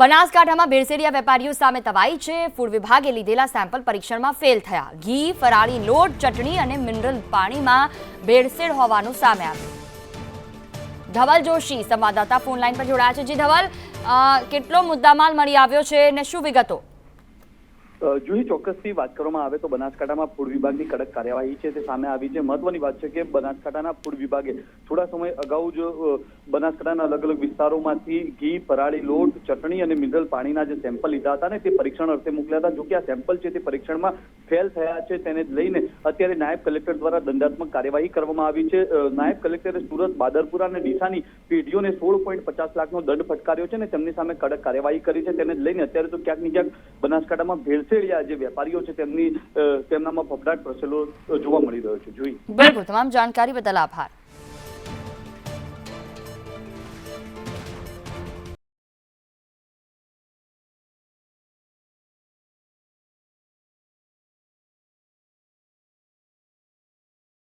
બનાસકાંઠામાં ભેળસેડિયા વેપારીઓ સામે તવાઈ છે. ફૂડ વિભાગે લીધેલા સેમ્પલ પરીક્ષણમાં ફેલ થયા. ઘી, ફરાળી લોટ, ચટણી અને મિનરલ પાણીમાં ભેળસેળ હોવાનું સામે આવ્યું. ધવલ જોશી સંવાદદાતા ફોન લાઈન પર જોડાયા છે. જી ધવલ કેટલો મુદ્દામાલ મળી આવ્યો છે ને શું વિગતો? જુહી ચોક્કસથી વાત કરવામાં આવે તો બનાસકાંઠામાં ફૂડ વિભાગની કડક કાર્યવાહી છે તે સામે આવી છે. મહત્વની વાત છે કે બનાસકાંઠાના ફૂડ વિભાગે થોડા સમય અગાઉ જ બનાસકાંઠાના અલગ અલગ વિસ્તારોમાંથી ઘી, પરાળી લોટ, ચટણી અને મિનરલ પાણીના જે સેમ્પલ લીધા હતા ને, તે પરીક્ષણ અર્થે મોકલ્યા હતા. જોકે આ સેમ્પલ છે તે પરીક્ષણમાં ફેલ થયા છે તેને લઈને અત્યારે નાયબ કલેક્ટર દ્વારા દંડાત્મક કાર્યવાહી કરવામાં આવી છે. નાયબ કલેક્ટરે સુરત, બાદરપુરા અને ડીસાની પેઢીઓને સોળ પોઈન્ટ પચાસ લાખનો દંડ ફટકાર્યો છે અને તેમની સામે કડક કાર્યવાહી કરી છે. તેને લઈને અત્યારે તો ક્યાંક ને ક્યાંક બનાસકાંઠામાં ભેળસેળિયા જે વેપારીઓ છે તેમની તેમનામાં ફફડાટ પ્રસેલો જોવા મળી રહ્યો છે. જોઈ. બિલકુલ. તમામ જાણકારી બદલ આભાર.